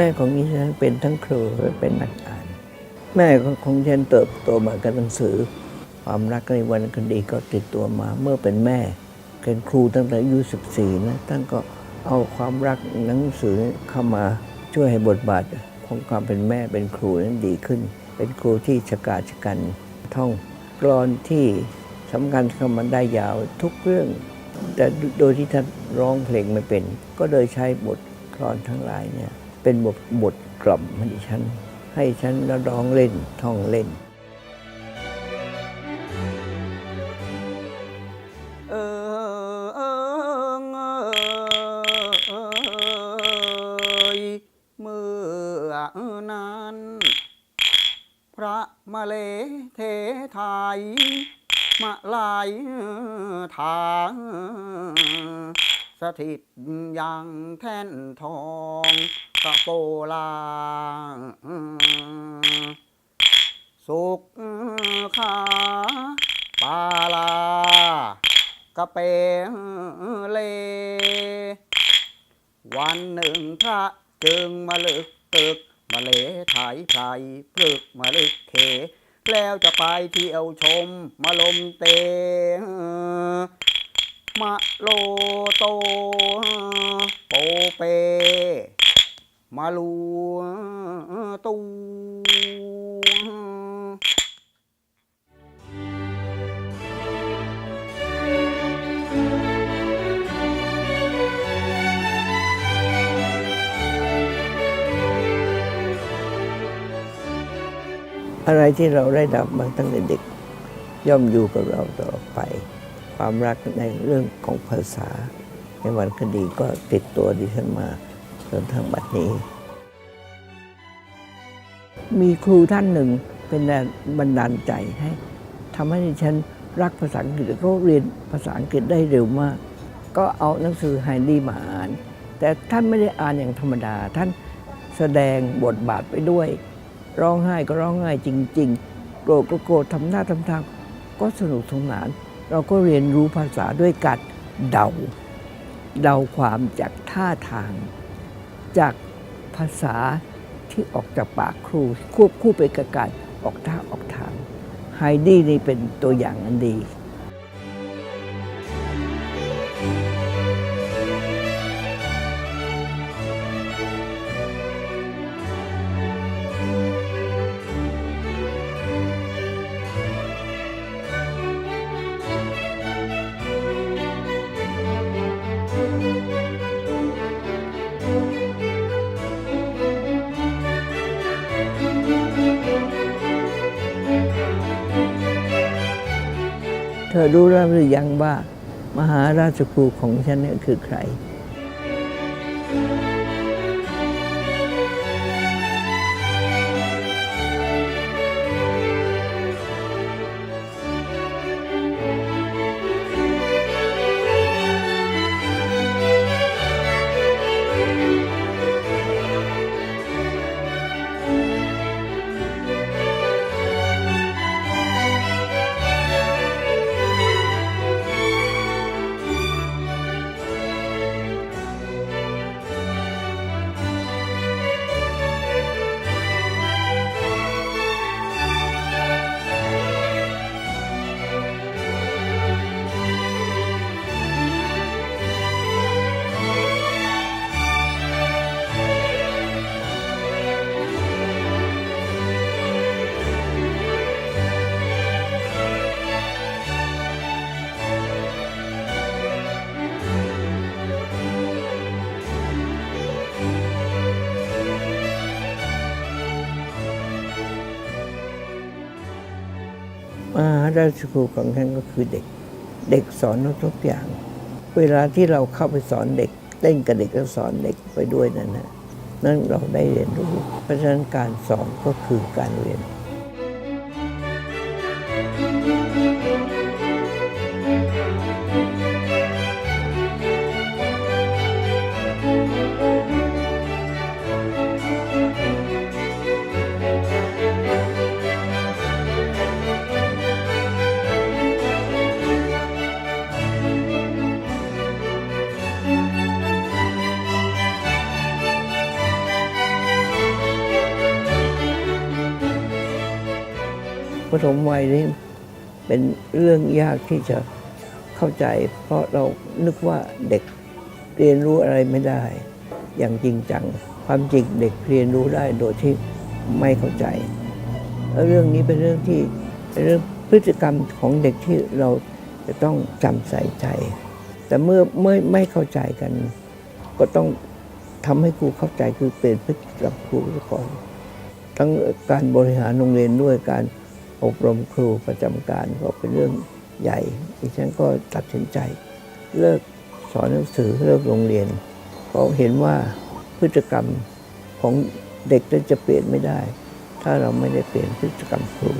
แม่ของดิฉันเป็นทั้งครูและเป็นนักอ่าน แม่ของดิฉันเติบโตมากับหนังสือ ความรักในวันคดีก็ติดตัวมาเมื่อเป็นแม่เป็นครูตั้งแต่อายุ14นะท่านก็เอาความรักหนังสือเข้ามาช่วยให้บทบาทของความเป็นแม่เป็นครูนั้นดีขึ้น เป็นครูที่ฉกาจกันท่องกรอนที่สำคัญเข้ามาได้ยาวทุกเรื่อง แต่โดยที่ท่านร้องเพลงไม่เป็น ก็โดยใช้บทกลอนทั้งหลายเนี่ย เป็นบทบทกล่อมให้ฉัน ให้ฉันร้องเล่นท่องเล่น เออเออเอยเมื่อนั้น พระมาเลเทไทยมาลายทางสถิตยังแท่นทอง กะโปลาสุขขาปาลากะเปเลวันหนึ่งพระจึงมาลึกตึกมาเลถ่ายไพรพลึกมาลึกเข แล้วจะไปเที่ยวชมมาลมเตมาโลโตโปเป มาลูตูอะไรที่เราได้ดับมาตั้งแต่เด็ก ย่อมอยู่กับเราตลอดไป ความรักในเรื่องของภาษา ในวันคดีก็ติดตัวดิฉันมา จนทั้งบัดนี้ มีครูท่านหนึ่งเป็นแรงบันดาลใจให้ทำให้ฉันรักภาษาอังกฤษก็เรียนภาษาอังกฤษได้เร็วมาก ก็เอาหนังสือไฮดี้มาอ่าน แต่ท่านไม่ได้อ่านอย่างธรรมดา ท่านแสดงบทบาทไปด้วย ร้องไห้ก็ร้องไห้จริง ๆ โกรธก็โกรธทำหน้าทำทางก็สนุกสนาน เราก็เรียนรู้ภาษาด้วยการเดา เดาความจากท่าทาง จากภาษาที่ออกจากปากครู ควบคู่ไปกับการออกท่าออกทางไฮดี้นี่เป็นตัวอย่างอันดี รู้แล้วหรือยังว่ามหาราชครูของฉันเนี่ยคือใคร ราชครูของฉันก็คือเด็ก เด็กสอนเราทุกอย่าง เวลาที่เราเข้าไปสอนเด็กเล่นกับเด็กก็สอนเด็กไปด้วยนั่นนะนั่นเราได้เรียนรู้ เพราะฉะนั้นการสอนก็คือการเรียน ฐมวัยนี่เป็นเรื่องยากที่จะเข้าใจ เพราะเรานึกว่าเด็กเรียนรู้อะไรไม่ได้ อย่างจริงจัง ความจริงเด็กเรียนรู้ได้โดยที่ไม่เข้าใจแล้วเรื่องนี้เป็นเรื่องที่เป็นเรื่องพฤติกรรมของเด็กที่เราจะต้องจำใส่ใจ แต่เมื่อเมื่อไม่เข้าใจกัน ก็ต้องทำให้ครูเข้าใจคือเปลี่ยนพฤติกรรมครูก่อนทั้งการบริหารโรงเรียนด้วยการ อบรมครูประจำการก็เป็นเรื่องใหญ่ดิฉันก็ตัดสินใจ เลิกสอนหนังสือเลิกโรงเรียน เพราะเห็นว่าพฤติกรรมของเด็กนั้นจะเปลี่ยนไม่ได้ ถ้าเราไม่ได้เปลี่ยนพฤติกรรมครู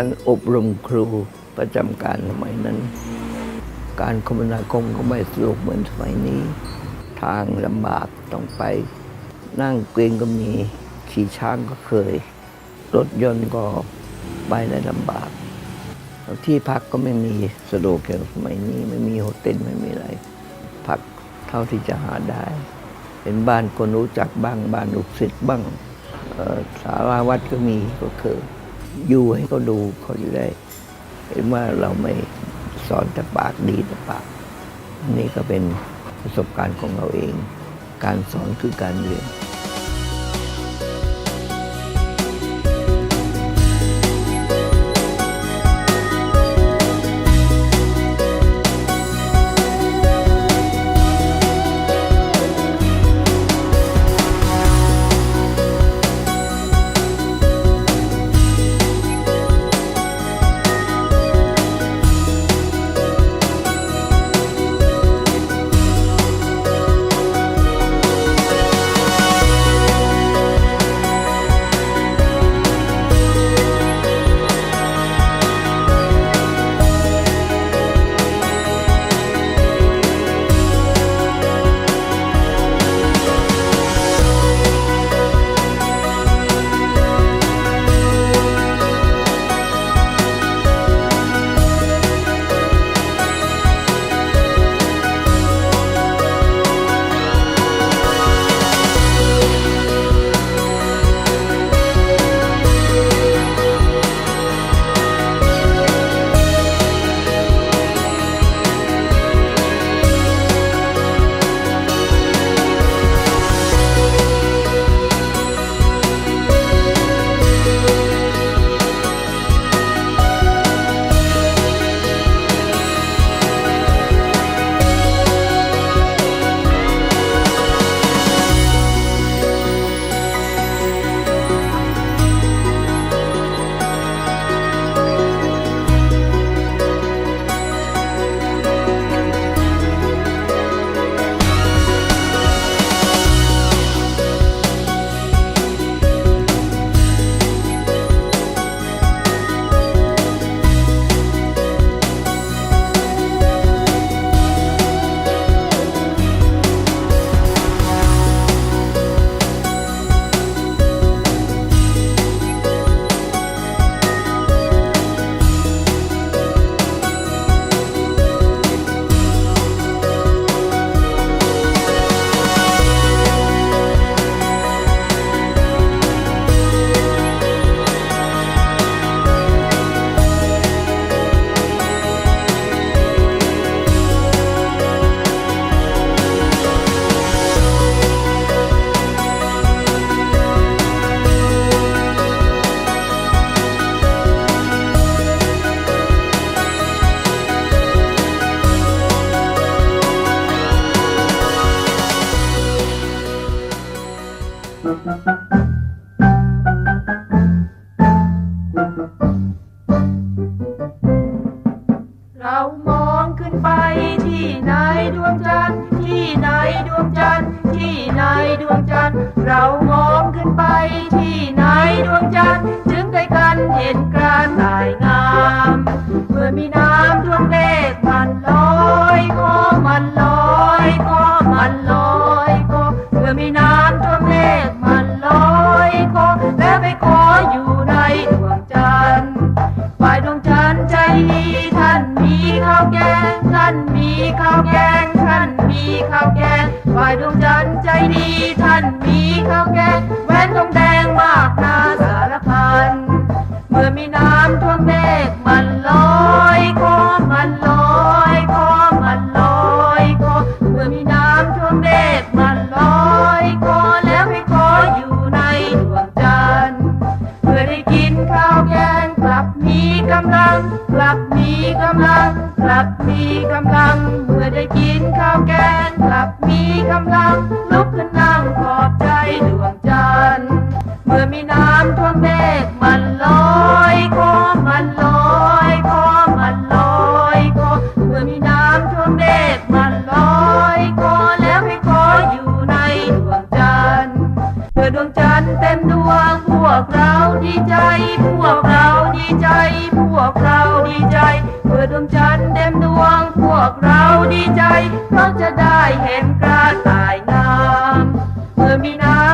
การอบรมครูประจำการสมัยนั้น การคมนาคมก็ไม่สะดวกเหมือนสมัยนี้ ทางลำบากต้องไป นั่งเกวียนก็มีขี่ช้างก็เคย รถยนต์ก็ไปได้ลำบากที่พักก็ไม่มีสะดวกอย่างสมัยนี้ไม่มีโฮเทลไม่มีอะไร พักเท่าที่จะหาได้ เป็นบ้านคนรู้จักบ้างบ้านลูกศิษย์บ้างสาราวัดก็มีก็คือ อยู่ให้เขาดูเขาจะได้ เห็นว่าเราไม่สอนแต่ปากดีแต่ปาก นี่ก็เป็นประสบการณ์ของเราเอง การสอนคือการเรียน ดีใจพวกเราดีใจพวกเราดีใจเพื่อดวงจันทร์เต็มดวงพวกเราดีใจเพราะจะได้เห็นกระต่ายงามเมื่อมีน้ำ